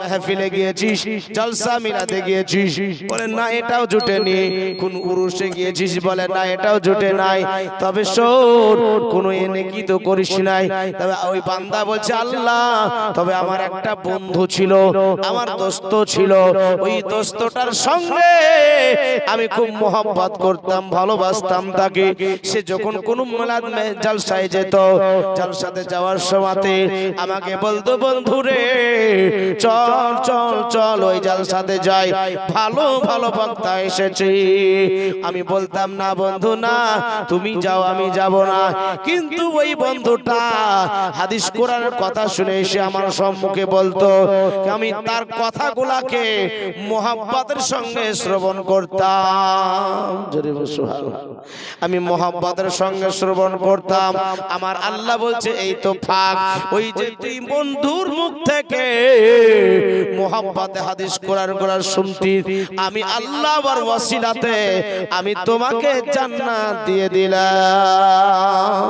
মেহফিলে গিয়েছিস, জলসা মিলাতে গিয়েছিস। বলে, না, এটাও জুটেনি কোন উরুষে গিয়েছিস? বলে, না, এটাও জুটে নাই। তবে শোন, কোন এনে কি তো করিস নাই? তবে ওই বান্দা বলছে, আল্লাহ, তবে আমার একটা বন্ধু ছিল, আমার দোস্ত ছিল। ওই দোস্তটার সঙ্গে আমি খুব মোহাম্মত করতাম, ভালোবাসতাম তাকে। সে যখন কোন মেলাদ জলসায় যেত, জলসাতে যাওয়ার সময়তে আমাকে বলতো বন্ধু রে চল চল চল চল, ওই জলসাতে যাই। ভালো ভালো বক্তা এসেছে। আমি বলতাম, না বন্ধু, না, তুমি যাও, আমি যাব না। কিন্তু ওই বন্ধুটা হাদিস কোরআনের কথা শুনে এসে আমার সম্মুখে বলতো আমি তার কথাগুলাকে মোহাব্বতের সঙ্গে শ্রবণ করতাম। আমি মোহাব্বতের সঙ্গে শ্রবণ করতাম। আমার আল্লাহ বলছে, এই তো ফাঁক। ওই যে তুই বন্ধুর মুখ থেকে মোহাব্বতে হাদিস কোরআন কোরআন শুনতি। আমি আল্লাহ আর ওয়াসিলাতে আমি তোমাকে জান্নাত দিয়ে দিলাম।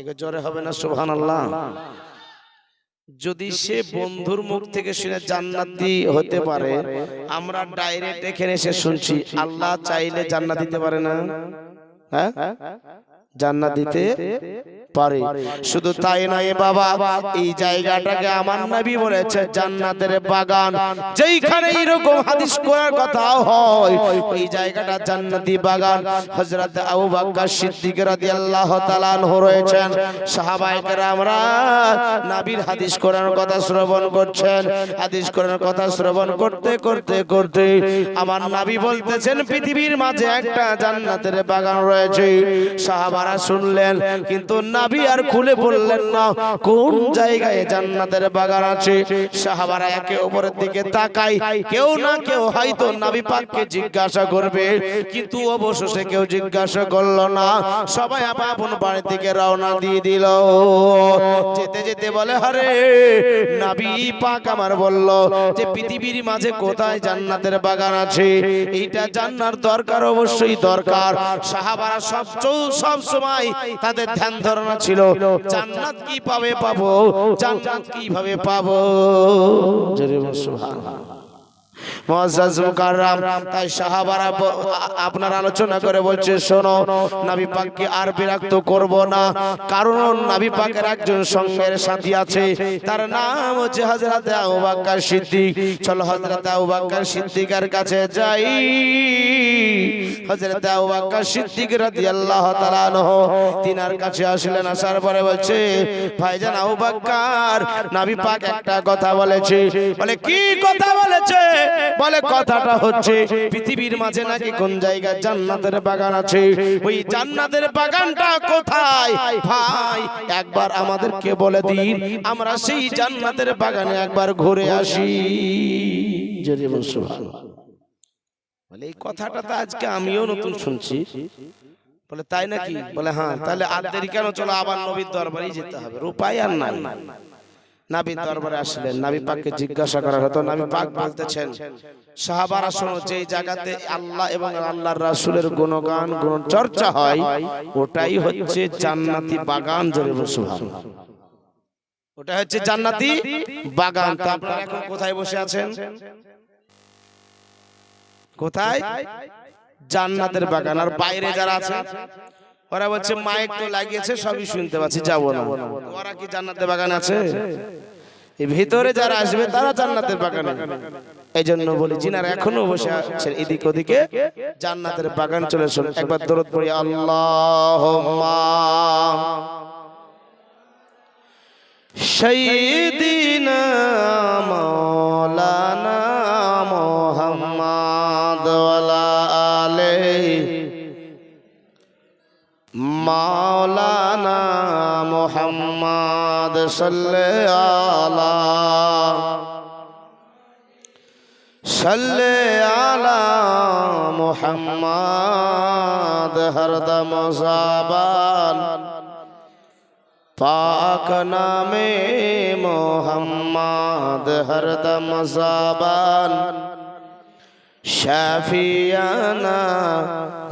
এগো, জোরে হবে না, সুবহানাল্লাহ। যদি সে বন্ধুর মুখ থেকে শুনে জান্নাতি হতে পারে, আমরা ডাইরেক্ট এখানে এসে শুনছি, আল্লাহ চাইলে জান্নাত দিতে পারে না। হ্যাঁ? জান্নাত দিতে পারে। শুধু তাই নয় বাবা, এই জায়গাটাকে আমার নবী বলেছে জান্নাতের বাগান। যেইখানে এরকম হাদিস করার কথা হয়, ওই জায়গাটা জান্নাতি বাগান। হযরত আবু বকর সিদ্দিক রাদিয়াল্লাহু তাআলা আনহু রয়েছেন। সাহাবায়ে কেরামরা নবীর হাদিস কোরআনের কথা শ্রবণ করছেন। হাদিস কোরআনের কথা শ্রবণ করতে করতে করতে আমার নবী বলতেছেন, পৃথিবীর মাঝে একটা জান্নাতের বাগান রয়েছে। সাহাবারা শুনলেন, কিন্তু নাবি আর খুলে বললেন না, কোন জায়গায় জান্নাতের বাগান আছে? সাহাবারা একে অপরের দিকে তাকাই কেউ না কেউ হয়তো নাবি পাককে জিজ্ঞাসা করবে, কিন্তু অবশেষে কেউ জিজ্ঞাসা করল না, সবাই আপন বাড়ির দিকে রওনা দিয়ে দিল। যেতে যেতে বলে হরে নাবি পাক আমার বলল যে, পৃথিবীর মাঝে কোথায় জান্নাতের বাগান আছে? এইটা জান্নার দরকার অবশ্যই দরকার। সাহাবারা সব চৌ- সব সময় তাদের ধ্যান ধারণা ছিল জান্নাত কি পাবে পাবো জান্নাত কীভাবে পাবো জোরে সুবহানাল্লাহ। আপনার আলোচনা করে বলছে, শোনো, নবী পাককে আর বিরক্ত করব না। কারণ নবী পাকের একজন সঙ্গের সাথী আছে, তার নাম হচ্ছে হযরত আবু বকর সিদ্দিক। চলো হযরত আবু বকর সিদ্দিকের কাছে যাই। হযরত আবু বকর সিদ্দিক রাদিয়াল্লাহু তাআলা আনহু, তিনার কাছে আসলেন, আসার পরে বলছে, ভাইজান আবু বকর, নবী পাক একটা কথা বলেছে। বলে, কি কথা বলেছে? বলে কথাটা হচ্ছে পৃথিবীর মাঝে নাকি কোন জায়গায় জান্নাতের বাগান আছে? ওই জান্নাতের বাগানটা কোথায়? ভাই একবার আমাদেরকে বলে দিন আমরা সেই জান্নাতের বাগানে একবার ঘুরে আসি। জোরে বল বলে এই কথাটা তো আজকে আমিও নতুন শুনছি। বলে তাই নাকি? বলে হ্যাঁ তাহলে আর দেরি কেন চলো? আবার নবীর দরবারেই যেতে হবে। রূপাই আর নাই। নাবির দরবারে আসলেন। নাবি পাককে জিজ্ঞাসা করা হতো নাবি পাক বলতেছেন সাহাবারা শোনো যে জায়গাতে আল্লাহ এবং আল্লাহর রাসূলের গুণগান গুণ চর্চা হয় ওটাই হচ্ছে জান্নাতি বাগান জোরে বল সুবহানাল্লাহ। ওটা হচ্ছে জান্নাতি বাগান। তো আপনারা এখন কোথায় বসে আছেন? কোথায়? জান্নাতের বাগান। আর বাইরে যারা আছে ওরা বলছে মাইক তো লাগিয়েছে সবই শুনতে পাচ্ছি যাব না। ওরা কি জান্নাতের বাগান আছে? ভিতরে যারা আসবে তারা জান্নাতের বাগানে। এই জন্য বলি যিনারা এখনও বসে আছেন এদিক ওদিকে জান্নাতের বাগান চলে শুন একবার দরদ পড়ি আল্লাহ সৈদিনা মৌলানা মাওলানা মোহাম্মদ সাল্লে সাল্লে মোহাম্মদ হরদম সাবান পাক নামে মোহাম্মদ হরদম সাবান শাফিয়ানা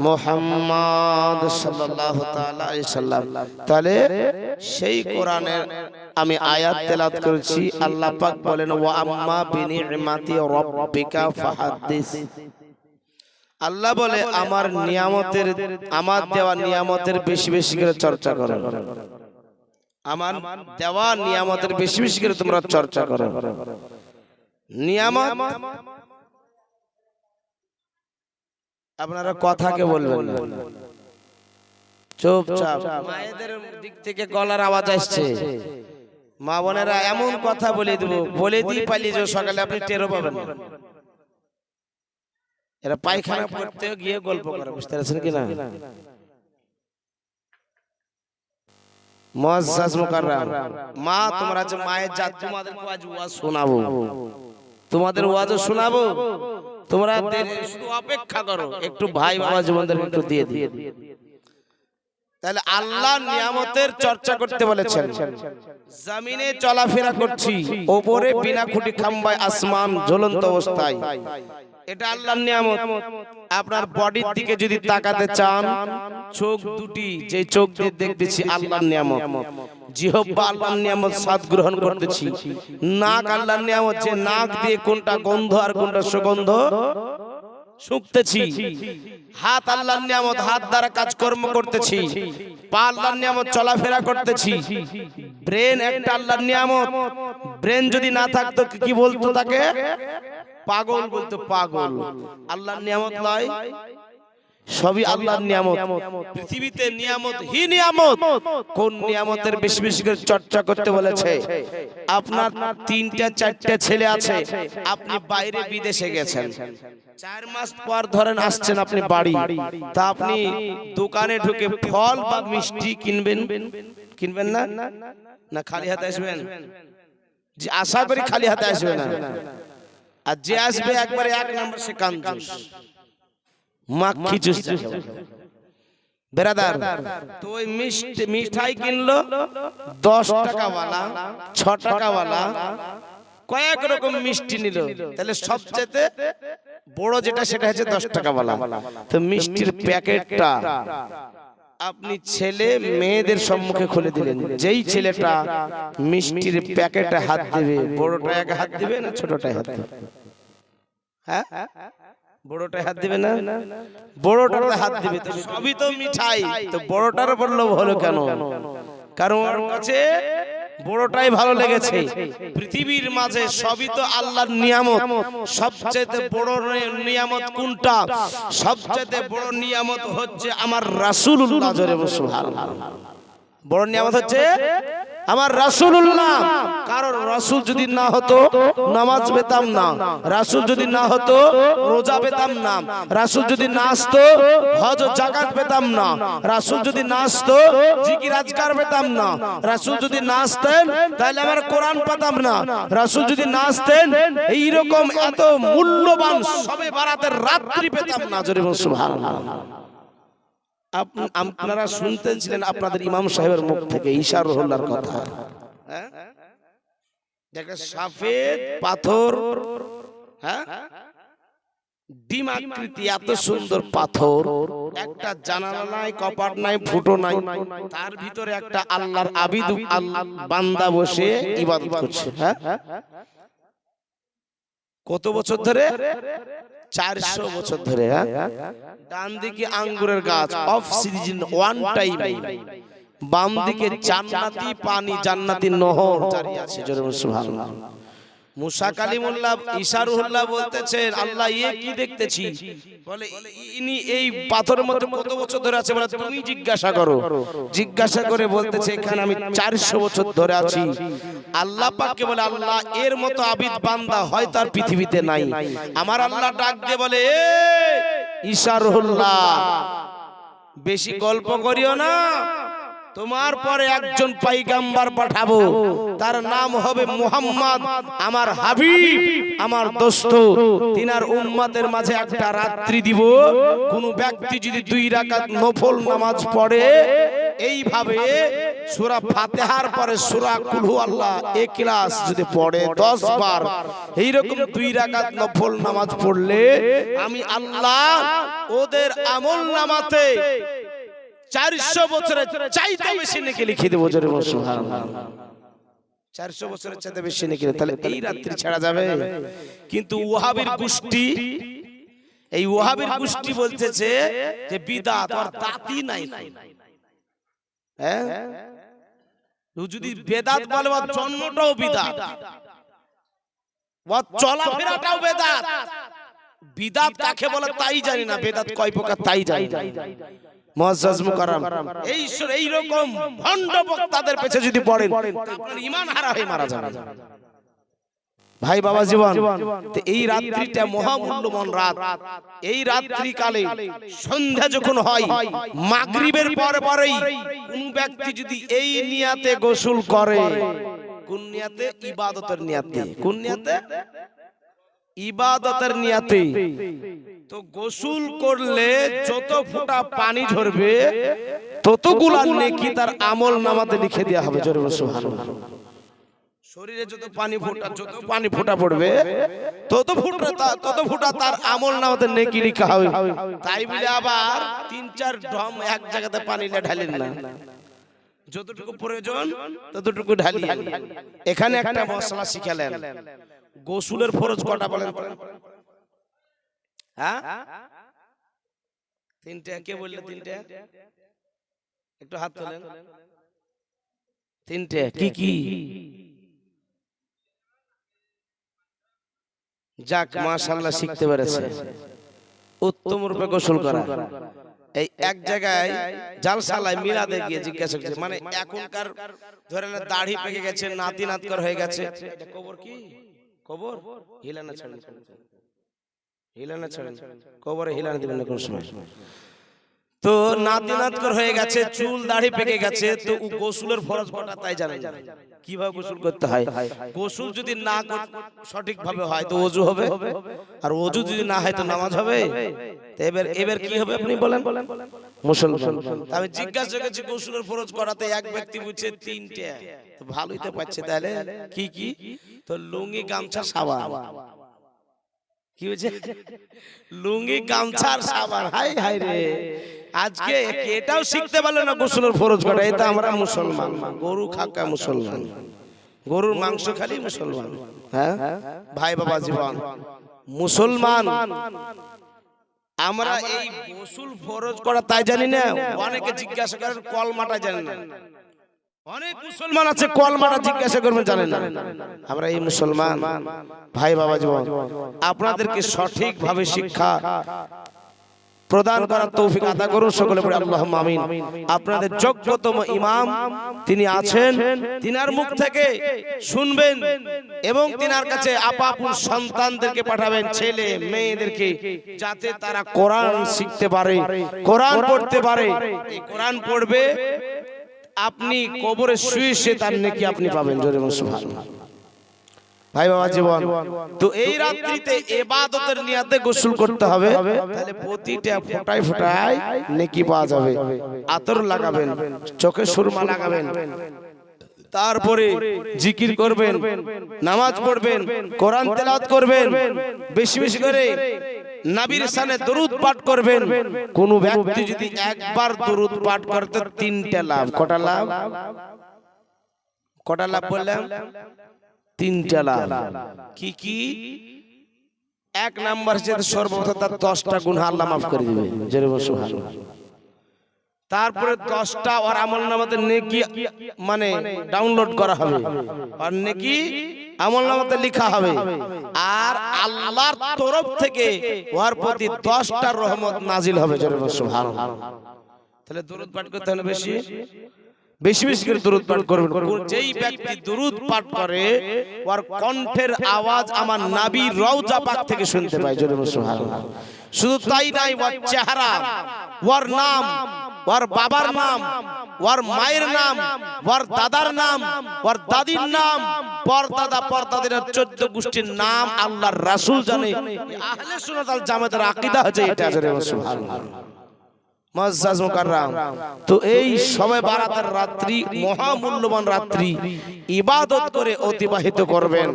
মুহাম্মদ সাল্লাল্লাহু তাআলা আলাইহি সাল্লাম। তাহলে সেই কোরআনের আমি আয়াত তেলাত করেছি, আল্লাহ পাক বলেন, ওয়া আম্মা বিনিমাতি রাব্বিকা ফাহাদ্দিস। আল্লাহ বলে, আমার নিয়ামতের, আমার দেওয়া নিয়ামতের বেশি বেশি করে চর্চা করো। আমার দেওয়া নিয়ামতের বেশি বেশি করে তোমরা চর্চা করো। নিয়ামত আপনারা কথাকে বলবেন না। চুপচাপ। মায়েদের দিক থেকে গলার আওয়াজ আসছে। মা বোনেরা এমন কথা বলে দিব বলে দিই পালিয়ে যাও সকালে আপনি টেরও পাবেন না। এরা পায়খানা পড়তে গিয়ে গল্প করে বুঝতে পারছেন কি না? মা তোমরা যে মায়ের জাত তোমাদের আজ শোনাবো। তোমাদের ওয়াজও শোনাবো? তোমরা শুধু অপেক্ষা করো। একটু ভাই বাবা জীবনদের একটু দিয়ে দিয়ে তাহলে আল্লাহ নিয়ামতের চর্চা করতে বলেছেন। জমিনে চলাফেরা করছি। ওপরে বিনা খুঁটি খাম্বায় আসমান ঝুলন্ত অবস্থায়। এটা আল্লাহর নিয়ামত। আপনার বডির দিকে যদি তাকাতে চান চোখ দুটি যে চোখ দিয়ে দেখতেছি আল্লাহর নিয়ামত। জিহব্বা আল্লাহর নিয়ামত স্বাদ গ্রহণ করতেছি। নাক আল্লাহর নিয়ামত যে নাক দিয়ে কোনটা গন্ধ আর কোনটা সুগন্ধ শুকতেছি। হাত আল্লাহর নিয়ামত হাত দ্বারা কাজকর্ম করতেছি। পা আল্লাহর নিয়ামত চলাফেরা করতেছি। ব্রেন একটা আল্লাহর নিয়ামত। ব্রেন যদি না থাকতো কি- কি বলতো তাকে? পাগল বলতো পাগল। আল্লাহর নিয়ামত নয় সবই আল্লাহর নিয়ামত। পৃথিবীতে নিয়ামত হি নিয়ামত। কোন নিয়ামতের বেশি বেশি করে চর্চা করতে বলেছে? আপনার তিনটা চারটা ছেলে আছে। আপনি বাইরে বিদেশে গেছেন। চার মাস পর ধরেন আসছেন আপনি বাড়ি। তা আপনি দোকানে ঢুকে ফল বা মিষ্টি কিনবেন? কিনবেন। না? না? খালি হাতে আসবেন? যে আশা করি খালি হাতে আসবে না। আর যে আসবে একবারে এক নম্বর সে কাঞ্জুস মাখি জুস বেরাদার তো ওই মিষ্টি মিঠাই কিনলো দশ টাকা ওয়ালা ছ টাকা ওয়ালা কয়েক রকম মিষ্টি নিল। তাহলে সবচেয়ে বড় যেটা সেটা হচ্ছে দশ টাকা ওয়ালা তো মিষ্টির প্যাকেটটা আপনি ছেলে মেয়েদের সম্মুখে খুলে দিলেন। যেই ছেলেটা মিষ্টির প্যাকেটে হাত দেবে বড়টা আগে হাত দিবে না ছোটটায় হাত দিবে। হ্যাঁ? বড়টায় হাত দিবে না? বড়টাতে হাত দিবে তো সবই তো মিঠাই। তো বড়টার উপর লোভ হলো কেন? কারণ ওর কাছে বড়টাই ভালো লেগেছে। পৃথিবীর মাঝে সবই তো আল্লাহর নিয়ামত। সবচেয়ে বড় নিয়ামত কোনটা? সবচেয়ে বড় নিয়ামত হচ্ছে আমার রাসূলুল্লাহ জোরে বসু বড় নিয়ামত হচ্ছে আমার রাসূলুল্লাহ কারণ রাসূল যদি না হতো নামাজ পেতাম না। রাসূল যদি না হতো রোজা পেতাম না। রাসূল যদি না আসতো হজ জাকাত পেতাম না। রাসূল যদি না আসতো জিকির আজকার পেতাম না। রাসূল যদি না আসতেন তাহলে আমার কোরআন পেতাম না। রাসূল যদি না আসতেন এই রকম এত মূল্যবান সবে বারাতের রাত্রি পেতাম না। জোরে বলুন সুবহানাল্লাহ। আপ- আপনারা শুনতেছিলেন আপনাদের ইমাম সাহেবের মুখ থেকে ঈশা রহুল্লার কথা? সাফেদ পাথর হ্যাঁ? ডিম আকৃতি এত সুন্দর পাথর। একটা জানালা নাই কপাট নাই ফুটো নাই। তার ভিতরে একটা আল্লাহর আবিদ বান্দা বসে ইবাদত করছে হ্যাঁ? কত বছর ধরে? চারশো বছর ধরে হ্যাঁ? ডান দিকে আঙ্গুরের গাছ অফ সিজন ওয়ান টাইম বাম দিকে জান্নাতি পানি জান্নাতি নহর জারি আছে জোরে সুবহানাল্লাহ। মুসা কালিমুল্লাহ ইশারুল্লাহ বলতেছেন আল্লাহ ইয়ে কি দেখতেছি? বলে ইনি এই পাথরের মধ্যে কত বছর ধরে আছে বলে তুমি জিজ্ঞাসা করো। জিজ্ঞাসা করে। বলতেছে এখানে আমি চারশো বছর ধরে আছি। আল্লাহ পাককে বলে আল্লাহ এর মতো আবিদ বান্দা হয় তার পৃথিবীতে নাই। আমার আল্লাহ ডাক দিয়ে বলে এ ইশারুল্লাহ বেশি গল্প করিও না। তোমার পরে একজন পাইগাম্বার পাঠাবো। তার নাম হবে মুহাম্মদ, আমার হাবিব, আমার দোস্ত। তিনার উম্মাদের মাঝে একটা রাত্রি দিব। কোন ব্যক্তি যদি দুই রাকাত নফল নামাজ পড়ে, এইভাবে সূরা ফাতিহার পরে সূরা কুলহু আল্লাহ ইখলাস যদি পড়ে 10 বার, এইরকম দুই রাকাত নফল নামাজ পড়লে আমি আল্লাহ ওদের আমল নামাতে চারশো বছরের চাইতে বেশি নাকি লিখে দেবো জোরে সুবহানাল্লাহ। চারশো বছরের চাইতে বেশি নাকি তাহলে এই রাত্রি ছাড়া যাবে? কিন্তু ওহাবির গোষ্ঠী এই ওহাবির গোষ্ঠী বলতেছে যে বিদাত আর তাতি নাই। হ্যাঁ? যদি বেদাত বলে ওর জন্মটাও বিদাত। ওর চলাফেরাটাও বেদাত। বিদাত কাকে বলে তাই জানি না। বেদাত কয় প্রকার তাই জানি না। মুআজ্জাজ মুকাররম। এই এই রকম ভণ্ড বক্তাদের পেছে যদি পড়েন আপনার ঈমান হারা হয়ে মারা যাবে। ভাই বাবা জীবন। এই রাত্রিটা মহামূল্যবান রাত। এই রাত্রি কালে সন্ধ্যা যখন হয় মাগরিবের পরে পরেই কোন ব্যক্তি যদি এই নিয়াতে গোসল করে কোন নিয়াতে ইবাদতের নিয়াতে কোন নিয়াতে ইবাদতের নিয়াতে। তো গোসল করলে যত ফোঁটা পানি ঝরবে, ততগুলা নেকি তার আমল নামাতে লিখে দেওয়া হবে, জোরে শরীরে যত পানি ফোঁটা, যত পানি ফোঁটা পড়বে, তত ফুটা তত ফুটা তার আমল নামাতে নেকি লিখা হবে। তাই বলে আবার তিন চার ঢম এক জায়গাতে পানি নিয়ে ঢালেন না। যতটুকু প্রয়োজন, ততটুকু ঢালিয়ে। এখানে একটা মশলা শিখালেন। গোসুলের ফরজ কটা বলেন হ্যাঁ? তিনটে কে বললে তিনটে? একটু হাত তোলেন। তিনটে, কি কি? যাক, মাশাআল্লাহ শিখতে পেরেছে। উত্তম রূপে গোসল করা। এই এক জায়গায় জালসালায় মিলাদে গিয়ে জিজ্ঞাসা করছে মানে এখনকার ধরেন দাড়ি পেকে গেছে নাতি নাতকর হয়ে গেছে। এটা কবর কি? কবর? হিলানা ছাড়েন হিলানা ছাড়েন। কবরে হিলানা দিবেন না কোন সময়। তো নাতি নাতকর হয়ে গেছে, চুল দাড়ি পেকে গেছে, তো গোসলের ফরজ কটা তাই জানে। কীভাবে গোসল করতে হয়? গোসল যদি না সঠিক ভাবে হয় তো অজু হবে। আর অজু যদি না হয় তো নামাজ হবে। এবার এবার কি হবে আপনি বলেন? মুসলমান। আমি জিজ্ঞাসা করেছি, গোসলের ফরজ করাতে এক ব্যক্তি বুঝছে তিনটে। তো ভালোই তো পাচ্ছে তাহলে। কি কি? তো লুঙ্গি, গামছা, সাবান। কি হয়েছে? লুঙ্গি গামছার সাবান। হাই হাই রে। আজকে এটাও শিখতে পারল না গোসলের ফরজ করা এটা আমরা মুসলমান। গরু খাকা মুসলমান। গরুর মাংস খালি মুসলমান। হ্যাঁ? ভাই বাবা জীবন। মুসলমান। আমরা এই গোসল ফরজ করা তাই জানি না। অনেকে জিজ্ঞাসা করেন কলমাটা জানি না। অনেক মুসলমান আছে কলমাটা জিজ্ঞাসা করবেন জানেন না? আমরা এই মুসলমান ভাই বাবা জীবন আপনাদেরকে সঠিকভাবে শিক্ষা প্রদান করার তৌফিক আদা করুন সকলে পড়ে আল্লাহ আমিন। আপনাদের যোগ্যতম ইমাম তিনি আছেন তিনার মুখ থেকে শুনবেন এবং তিনার কাছে আপাপুর সন্তানদেরকে পাঠাবেন ছেলে মেয়েদেরকে যাতে তারা কোরআন শিখতে পারে কোরআন পড়তে পারে। কোরআন পড়বে আপনি কবরে শুয়ে শুয়ে তার নেকি আপনি পাবেন? জোরে মুসলমান ভাই বাবা জীবন। তো এই রাত্রিতে এবাদতের নিয়াতে গোসল করতে হবে। তাহলে প্রতিটা ফোটায় ফোটায় নেকি পাওয়া যাবে। আতর লাগাবেন চোখে সুরমা লাগাবেন। তারপরে জিকির করবেন নামাজ পড়বেন কোরআন তেলাওয়াত করবেন বেশি বেশি করে নাবির সানে দরুদ পাঠ করবেন কোন ব্যক্তি যদি একবার দরুদ পাঠ করতে তিনটা লাভ কটা লাভ? কটা লাভ বললাম? তিনটা লাভ। কি কি? এক নাম্বার হচ্ছে সর্বপ্রথম তার দশটা গুণ আল্লাহ মাফ করে দিবে। জেরে বসো তারপরে দশটা ওর আমল নামাতে নেকি মানে ডাউনলোড করা হবে। আর নেকি আমল নামাতে লেখা হবে। আর আল্লাহর তরফ থেকে ওর প্রতি দশটা রহমত নাজিল হবে তাহলে দরুদ পাঠ করতে হবে বেশি? বেশি? বেশি করে দরুদ পাঠ করবেন। যেই ব্যক্তি দরুদ পাঠ করে ওর কণ্ঠের আওয়াজ আমার নাবি রওজা পাক থেকে শুনতে পাই জোরে বসো শুধু তাই নাই ওর চেহারা ওর নাম ওর বাবার নাম ওর মায়ের নাম ওর দাদার নাম ওর দাদির নাম পরদাদা পরদাদির চোদ্দ গোষ্ঠীর নাম আল্লাহর রাসূল জানে। আহলে সুন্নাত আল জামাতের আকীদা হচ্ছে এটা জোরে বসো মুকাররাম। তো এই সময় বারাতের রাত্রি মহামূল্যবান রাত্রি ইবাদত করে অতিবাহিত করবেন।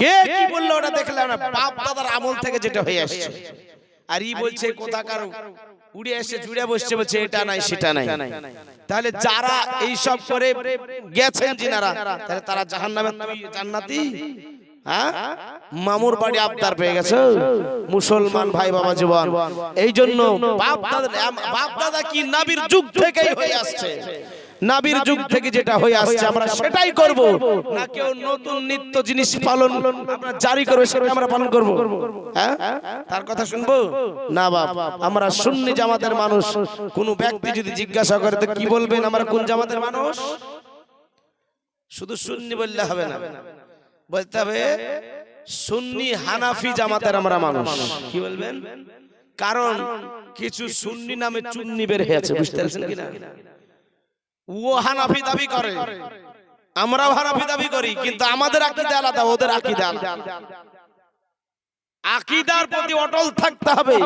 কে কি বলল ওটা দেখলাম না বাপ দাদার আমল থেকে যেটা হয়ে আসছে। আর ই বলছে কোথাকার? উড়ে এসে জুড়ে বসছে বলছে এটা নাই সেটা নাই। তাহলে যারা এই সব করে গেছেন যিনারা তাহলে তারা জাহান্নামে তুই জান্নাতি। হ্যাঁ? মামুর বাড়ি আবদার পেয়ে গেছে। মুসলমান ভাই বাবা জীবন। এই জন্য বাপ দাদা বাপ দাদা কি নাবির যুগ থেকেই হয়ে আসছে। নাবির যুগ থেকে যেটা হয়ে আসছে আমরা সেটাই করব। না কেউ নতুন নিত্য জিনিস পালন আমরা জারি করবে সেটা আমরা পালন করব। হ্যাঁ? তার কথা শুনব? না বাপ আমরা সুন্নি জামাতের মানুষ। কোন ব্যক্তি যদি জিজ্ঞাসা করে তো কি বলবেন আমরা কোন জামাতের মানুষ? শুধু সুন্নি বললে হবে না। বলতে হবে সুন্নি হানাফি জামাতের আমরা মানুষ। কি বলবেন? কারণ কিছু সুন্নি নামে চুন্নি বের হয়েছে বুঝতে পারছেন কিনা? ও হানাফি দাবি করে। আমরাও হানাফি দাবি করি, কিন্তু আমাদের আকীদা আলাদা, ওদের আকীদা আলাদা। আকীদার প্রতি অটল থাকতে হবে।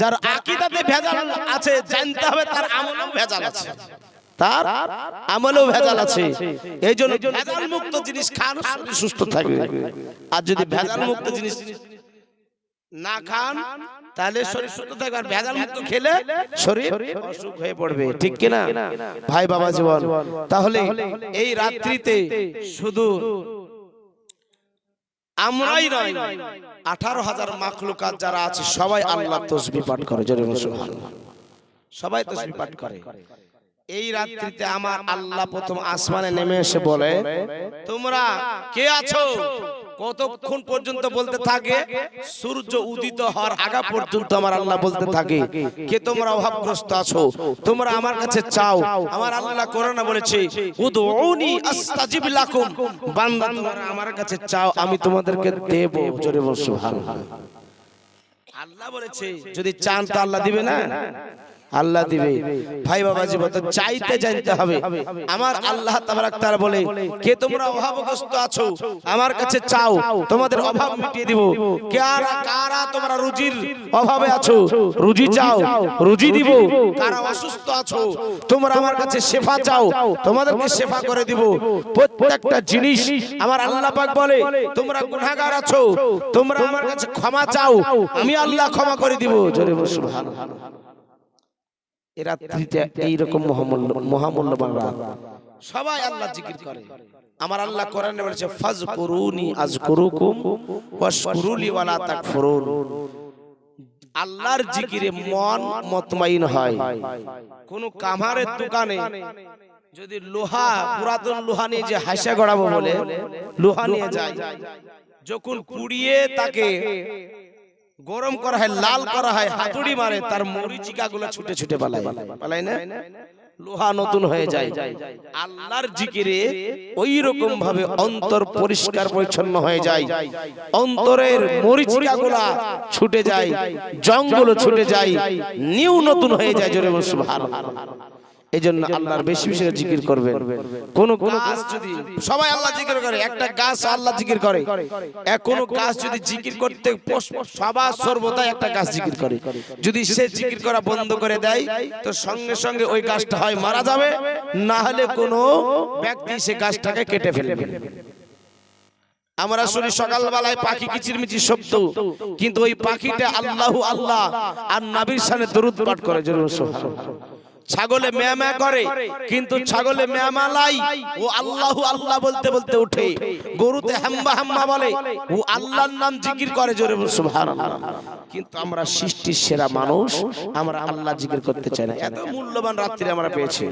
যার আকীদাতে ভেজাল আছে, জানতে হবে তার আমলেও ভেজাল আছে। তার আমলেও ভেজাল আছে। এই জন্য ভেজাল মুক্ত জিনিস খান সুস্থ থাকবে আর যদি ভেজাল মুক্ত জিনিস না খান তাহলে শরীর সুস্থ থাকবে। আর ভেজাল মুক্ত খেলে শরীর অসুখ হয়ে পড়বে। ঠিক কিনা? ভাই বাবা জীবন তাহলে এই রাত্রিতে শুধু আমরাই নয় আঠারো হাজার মাখলুকাত যারা আছে সবাই আল্লাহ তসবি পাঠ করে। জোরে। সবাই তসবি পাঠ করে। এই রাত্রিতে আমার আল্লাহ প্রথম আসমানে নেমে এসে বলে তোমরা কে আছো? কতক্ষণ পর্যন্ত বলতে থাকে? সূর্য উদিত হওয়ার আগা পর্যন্ত আমার আল্লাহ বলতে থাকে। কে তোমরা অভাবগ্রস্ত আছো? তোমরা আমার কাছে চাও। আমার আল্লাহ কোরআনে বলেছে উদউনি আস্তাজিব লাকুম। বান্দা তোমরা আমার কাছে চাও আমি তোমাদেরকে দেব। জোরে বল সুবহানাল্লাহ। আল্লাহ বলেছে যদি চান তো আল্লাহ দিবে না। আল্লাহ দিবে। ভাই বাবা জীবন তো চাইতে জানতে হবে। আমার আল্লাহ তাবারাক তাআলা বলে কে তোমরা অভাবগ্রস্ত আছো? আমার কাছে চাও তোমাদের অভাব মিটিয়ে দিব। কারা কারা তোমরা রুজির অভাবে আছো? রুজি চাও রুজি দিব। কারা অসুস্থ আছো? তোমরা আমার কাছে শেফা চাও। তোমাদেরকে শেফা করে দিব। প্রত্যেকটা জিনিস আমার আল্লাহ পাক বলে তোমরা গুনাহগার আছো? তোমরা আমার কাছে ক্ষমা চাও। আমি আল্লাহ ক্ষমা করে দিব। জোরে সুবহানাল্লাহ। এ রাত্রিটা এইরকম মহামূল্য মহামূল্যবান রাত। সবাই আল্লাহ জিকির করে। আমার আল্লাহ কোরআনে বলেছে ফাজকুরুনি আজকুরুকুম ওয়াশকুরুলি ওয়ালা তাকফুরুন। আল্লাহর জিকিরে মন মতমাইন হয়। কোন কামারের দোকানে যদি লোহা পুরাতন লোহা নিয়ে যে হাসা গড়াবো বলে লোহা নিয়ে যায়। যখন কুড়িয়ে তাকে গরম করা হয় লাল করা হয় হাতুড়ি মারে তার মরিচিকা গুলো ছুটে ছুটে পালায় পালায় না? লোহা নতুন হয়ে যায়। আল্লাহর জিকিরে ওই রকম ভাবে অন্তর পরিষ্কার পরিচ্ছন্ন হয়ে যায়। অন্তরের মরিচিকা গুলা ছুটে যায়। জঙ্গল ছুটে যায়। নিউ নতুন হয়ে যায় জোরে সুবহানাল্লাহ। এই জন্য আল্লাহর বেশি বেশি জিকির করবেন। কোন গাছ যদি সবাই আল্লাহ জিকির করে একটা গাছ আল্লাহ জিকির করে। কোন গাছ যদি জিকির করতে সবার সর্বদা একটা গাছ জিকির করে। যদি সে জিকির করা বন্ধ করে দেয় তো সঙ্গে সঙ্গে ওই গাছটা হয় মারা যাবে। না হলে কোনো ব্যক্তি সে গাছটাকে কেটে ফেলবে। আমরা শুনি সকালবেলায় পাখি কিচিরমিচির শব্দ। কিন্তু ওই পাখিটা আল্লাহু আল্লাহ আর নাবির সামনে দরুদ পাঠ করে জরুর ছাগলে ম্যামা করে কিন্তু ছাগলে ম্যামালাই ও আল্লাহু আল্লাহ বলতে বলতে উঠে গরুতে হাম্বা হাম্বা বলে ও আল্লাহর নাম জিকির করে জোরে সুবহানাল্লাহ। কিন্তু আমরা সৃষ্টির সেরা মানুষ আমরা আল্লাহ জিকির করতে চাই না। এত মূল্যবান রাত্রি আমরা পেয়েছি।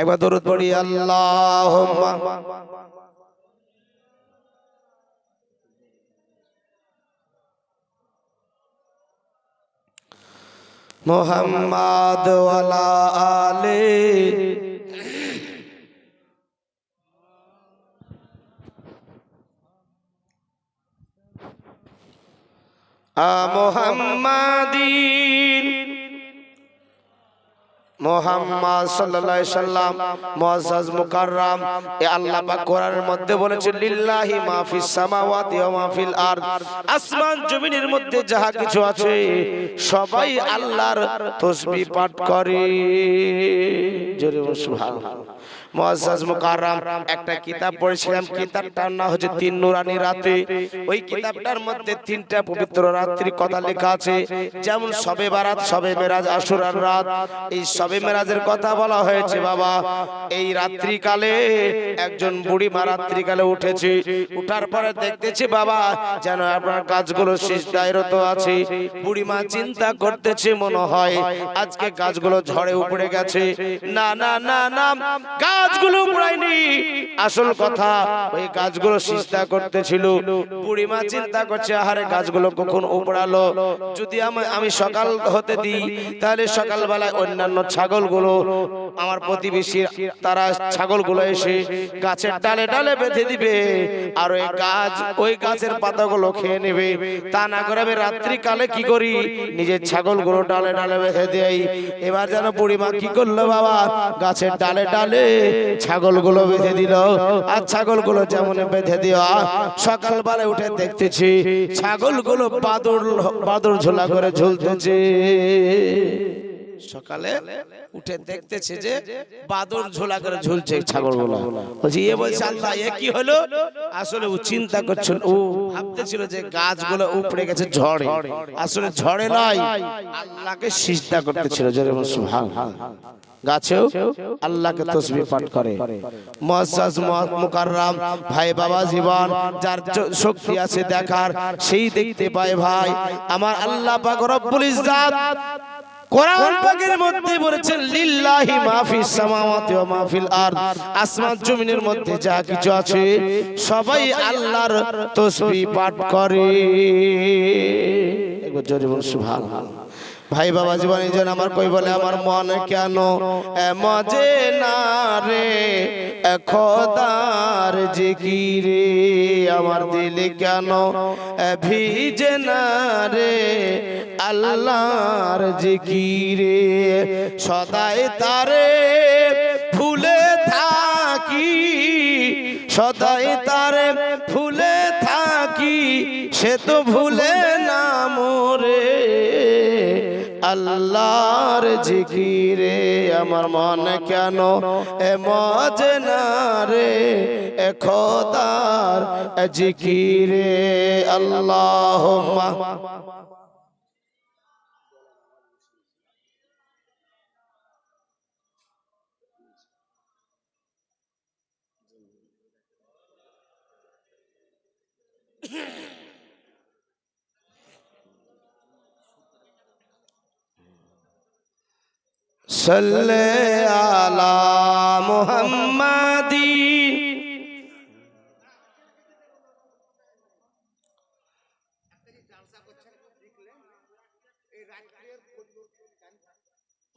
একবার দরুদ পড়ি আল্লাহুম্মা। মোহাম্মদ ওয়ালা আলে। মোহাম্মাদিন। মোহাম্মদ সাল্লাল্লাহু আলাইহি সাল্লাম, মুআজ্জাজ মুকাররাম, এ আল্লাহ পাক কোরআনের মধ্যে বলেছেন লিল্লাহি মা ফিস সামাওয়াতি ওয়া মা ফিল আরদ। আসমান জমিনের মধ্যে যাহা কিছু আছে, সবাই আল্লাহর তাসবিহ পাঠ করে। জোরে সুবহানাল্লাহ। মুআজ্জাজ মুকাররম একটা কিতাব পড়েছিলাম কিতাবটার নাম হচ্ছে তিন নুরানি রাতে। ওই কিতাবটার মধ্যে তিনটা পবিত্র রাত্রির কথা লেখা আছে। যেমন সবে বারাত সবে মেরাজ আশুরার রাত। এই সবে মেরাজের কথা বলা হয়েছে বাবা। এই রাত্রিকালে একজন বুড়ি মা রাত্রিকালে উঠেছে। উঠার পরে দেখতেছি বাবা যেন আপনার কাজগুলো শেষ দায়রত আছে। বুড়ি মা চিন্তা করতেছে মনে হয় আজকে গাছগুলো ঝড়ে উপড়ে গেছে না না না না গাছগুলো উপড়ায়নি আসল কথা, ওই গাছগুলো চিন্তা করতেছিল। বুড়ি মা চিন্তা করছে, আহারে গাছগুলো কখন উপড়ালো? যদি আমি আমি সকাল হতে দিই, তাহলে সকালবেলায় অন্যান্য ছাগলগুলো, আমার প্রতিবেশী তারা ছাগলগুলো এসে গাছের ডালে ডালে বেঁধে দিবে। আর ওই গাছ, ওই গাছের পাতাগুলো খেয়ে নেবে। তা না করে আমি রাত্রি কালে কি করি? নিজের ছাগলগুলো ডালে ডালে বেঁধে দেই। এবার যেন বুড়িমা কি করল বাবা? গাছের ডালে ডালে ছাগলগুলো বেঁধে দিল। আর ছাগলগুলো যেমন বেঁধে দেওয়া সকালবেলা উঠে দেখতেছি ছাগলগুলো বাদুর বাদুর ঝোলা করে ঝুলতেছে। সকালে উঠে দেখতেছে যে বাদর ঝোলা করে ঝুলছে ছাগলগুলো। বলছি, এ বলছে আল্লাহ, এ কি হলো? আসলে ও চিন্তা করছিল ও ভাবতেছিল যে গাছগুলো উপড়ে গেছে ঝড়ে। আসলে ঝড়ে নয় আল্লাহকে সিজদা করতেছিল। জোরে বল সুবহান গাছেও আল্লাহকে তসবিহ পাঠ করে। মুআজ্জাজ মুকাররম ভাই বাবা জীবন যার শক্তি আছে দেখার সেই দেখতে পায় ভাই। আমার আল্লাহ পাক রব্বুল ইজ্জাত কোরআন পাকের মধ্যে বলেছেন লিল্লাহি মাফিস সামাওয়াতি ওয়া মাফিল আরদ। আসমান জমিনের মধ্যে যা কিছু আছে সবাই আল্লাহর তাসবিহ পাঠ করে। একবার জোরে বলুন সুবহানাল্লাহ। ভাই বাবা জীবন এই জন্য আমার কই বলে, আমার মন কেন মজে না রে? খোদার জিকিরে, আমার দিল কেন ভিজে না রে? আল্লাহর জিকিরে, সদাই তারে ফুলে থাকি, সদাই তারে ফুলে থাকি, সে তো ভুলে আল্লাহর জিকিরে আমার মন কেন এ মজনারে? না রে এ খোদার জিকিরে। আল্লাহ صلی علی محمدی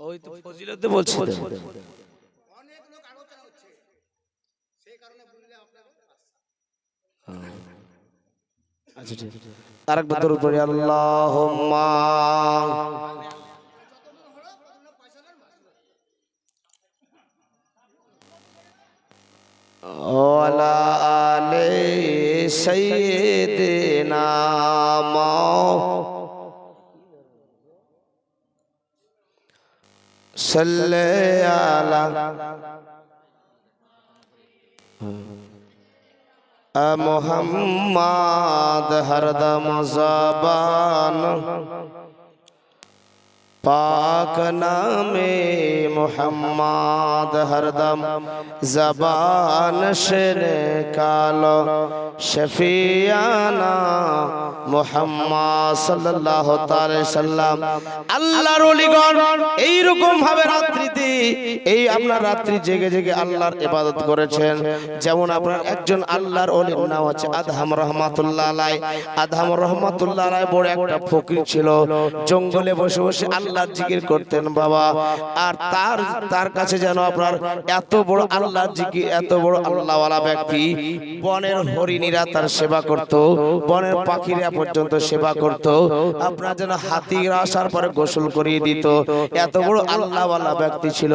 ওই তো ফজিলতে বলছি তো আচ্ছা ঠিক আছে আরেকবার দরুদ পড়ি আল্লাহুম্মা وعلى آل سيدنا صلى على محمد هردم زبان পাক নামে মোহাম্মদ হরদম জবান زبان شر کالو মোহাম্মদ সাল্লাল্লাহু তাআলা সাল্লাম আল্লাহর ওলিগণ এই রকম ভাবে রাত্রিতে, এই আপনার রাত্রি জেগে জেগে আল্লাহর ইবাদত করেছেন। যেমন আপনার একজন আল্লাহর ওলির নাম আছে আদহাম রহমাতুল্লাহ আলাই আদহাম রহমাতুল্লাহ আলাই বড় একটা ফকির ছিল। জঙ্গলে বসে বসে আল্লাহ আল্লাহর জিকির করতেন, বাবা। আর তার তার কাছে যেন আপনার এত বড় আল্লাহর জিকির, এত বড় আল্লাহওয়ালা ব্যক্তি, বনের হরিণীরা তার সেবা করত, বনের পাখিরা পর্যন্ত সেবা করত, আপনার যেন হাতিরা আসার পরে গোসল করিয়ে দিত। এত বড় আল্লাহওয়ালা ব্যক্তি ছিল।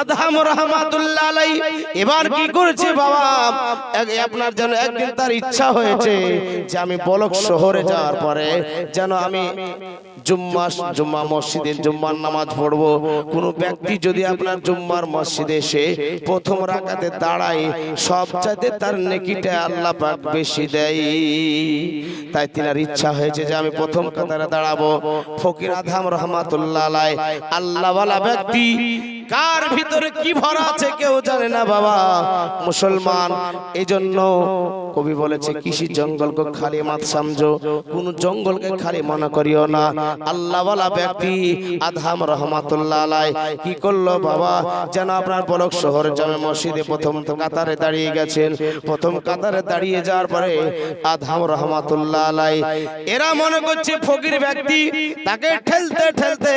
আদহাম রহমাতুল্লাহ আলাই এবার কি করেছে, বাবা? আপনার যেন একদিন তার ইচ্ছা হয়েছে যে আমি বলক শহরে যাওয়ার পরে যেন আমি জুম্মা জুম্মা মসজিদে দিন জুম্মার নামাজ পড়ব। কোন ব্যক্তি যদি আপনার জুম্মার মসজিদে এসে প্রথম রাকাতে দাঁড়ায়, সবচাইতে তার নেকিটা আল্লাহ পাক বেশি দেয়। তাই তিনার ইচ্ছা হয়েছে যে আমি প্রথম কাতারে দাঁড়াবো। ফকির আধাম রহমাতুল্লাহ আলাই আল্লাহওয়ালা ব্যক্তি, কার ভিতরে কি ভরা আছে কেউ জানে না বাবা। মুসলমান এই জন্য কবি বলেছে কৃষি জঙ্গলকে খালি মাত সমঝো কোন জঙ্গলকে খালি মনে করিও না। আল্লাহওয়ালা ব্যক্তি আধাম রহমাতুল্লাহ আলাই কি করল বাবা? যেন আপনার বলক শহরে জামে মসজিদে প্রথম কাতারে দাঁড়িয়ে গেছেন। প্রথম কাতারে দাঁড়িয়ে যাওয়ার পরে আধাম রহমাতুল্লাহ আলাই এরা মনে করছে ফকির ব্যক্তি তাকে ঠেলতে ঠেলতে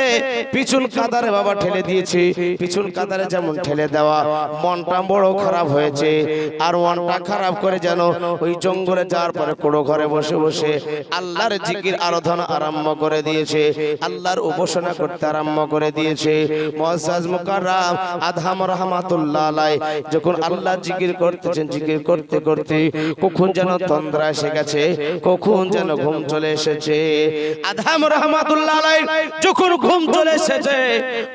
পিছন কাতারে বাবা ঠেলে দিয়েছে। পিছন কাতারে যেমন ঠেলে দেওয়া মনটা বড় খারাপ হয়েছে আর মনটা খারাপ করে যেন ওই জঙ্গলে যাওয়ার পরে কোড়ো ঘরে বসে বসে আল্লাহর জিকির আরাধনা আরম্ভ করে দিয়েছে। আল্লাহর উপাসনা করতে আরম্ভ করে দিয়েছে। মুআজ্জাজ মুকাররাম আদহাম রহমাতুল্লাহ আলাই যখন আল্লাহ জিকির করতেছেন, জিকির করতে করতে কখন যেন তন্দ্রা এসে গেছে, কখন যেন ঘুম চলে এসেছে। আদহাম রহমাতুল্লাহ আলাই যখন ঘুম চলে এসেছে,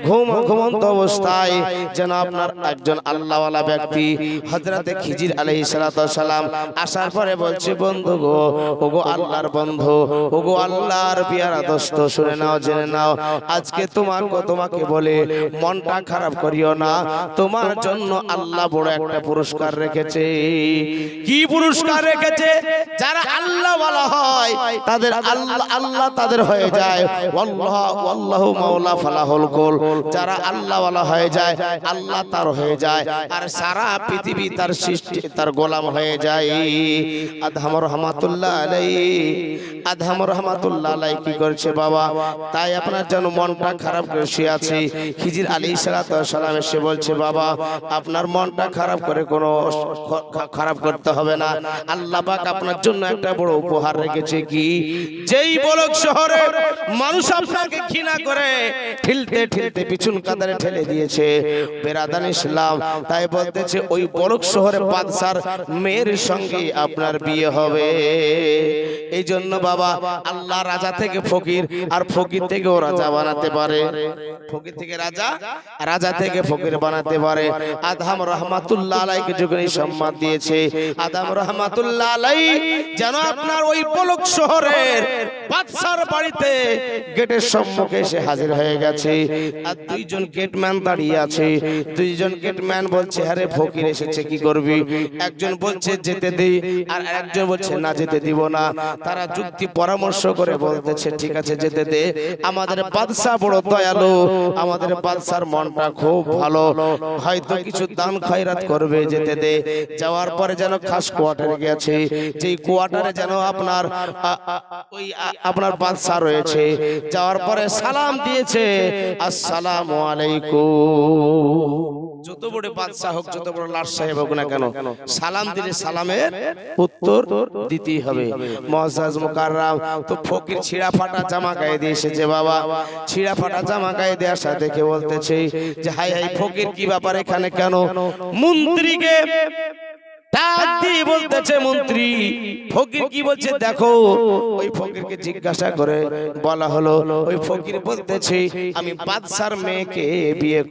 ঘুম ঘুমন্ত অবস্থায় যেন আপনার একজন আল্লাহওয়ালা ব্যক্তি হযরতে খিজির সালাতু সালাম আসার পরে বলছে বন্ধু গো ওগো আল্লাহর বন্ধু ওগো আল্লাহর পিয়ারা দোস্ত শুনে নাও জেনে নাও। আজকে তোমাকে তোমাকে বলে মনটা খারাপ করিও না। তোমার জন্য আল্লাহ বড় একটা পুরস্কার রেখেছে। কি পুরস্কার রেখেছে? যারা আল্লাহ বলা হয় তাদের আল্লাহ আল্লাহ তাদের হয়ে যায়। আল্লাহ আল্লাহু মাওলা ফালাহুল কুল। যারা আল্লাহ ওয়ালা হয়ে যায় আল্লাহ তার হয়ে যায়। আর সারা পৃথিবী তার সৃষ্টি তার গোলাম হয়ে যায় আদহাম রহমাতুল্লাহ আলাই রহমাতুল্লাহ আলাই কি করছে বাবা? তাই আপনার যেন মনটা খারাপ করে শুয়ে আছে। আলী সালাম এসে বলছে, বাবা, আপনার মনটা খারাপ করে কোনো খারাপ করতে হবে না। আল্লাহ পাক আপনার জন্য একটা বড় উপহার রেখেছে কি? যেই বলক শহরে মানুষ আপনাকে ঘৃণা করে, ঠেলতে ঠেলতে পিছন কাতারে ঠেলে দিয়েছে। বেরাদান ইসলাম তাই বলতেছে, ওই বলক শহরে বাদশার মেয়ের সঙ্গে আপনার বিয়ে হবে? এই জন্য বাবা, আল্লাহ রাজা থেকে ফকির, আর ফকির থেকেও রাজা বানাতে পারে। ফকির থেকে রাজা রাজা থেকে ফকির বানাতে পারে। আদহাম রহমাতুল্লাহ আলাইকে যখন এই সম্মান দিয়েছে আদম রহমাতুল্লাহ আলাই যেন আপনার ওই পলক শহরের বাদশার বাড়িতে গেটের সম্মুখে এসে হাজির হয়ে গেছে। আর দুইজন গেটম্যান দাঁড়িয়ে আছে। দুইজন গেটম্যান বলছে, আরে ফকির এসেছে, কি করবি? একজন বলছে, যেতে আর একজন বলছে, না, যেতে দিব না। তারা যুক্তি পরামর্শ করে বলতেছে, ঠিক আছে, যেতে দে। আমাদের বাদশা বড় দয়ালু, আমাদের বাদশার মনটা খুব ভালো। হয়তো কিছু দান করবে, যেতে দে। যাওয়ার পরে যেন খাস কোয়ার্টারে গেছে। যেই কোয়ার্টারে যেন আপনার ওই আপনার বাদশা রয়েছে। যাওয়ার পরে সালাম দিয়েছে, আসসালামু আলাইকুম। যত বড় বাদশা হোক যত বড় লাট সাহেব হোক না কেন সালাম দিলে সালামের উত্তর দিতেই হবে। মহাজ মুকাররাম তো ফকির ছিঁড়া ফাটা জামা গায়ে দিয়ে এসেছে বাবা। ছিঁড়া ফাটা জামা গায়ে দিয়ে আসা দেখে বলতেছে যে হাই হাই ফকির কি ব্যাপার এখানে কেন? মন্ত্রীকে ডাক দিয়ে বলতেছে মন্ত্রী। ফকির কি বলছে দেখো ওই ফকিরকে জিজ্ঞাসা করে বলা হলো ওই ফকির বলতেছে আমি বাদশার মেয়েকে বিয়ে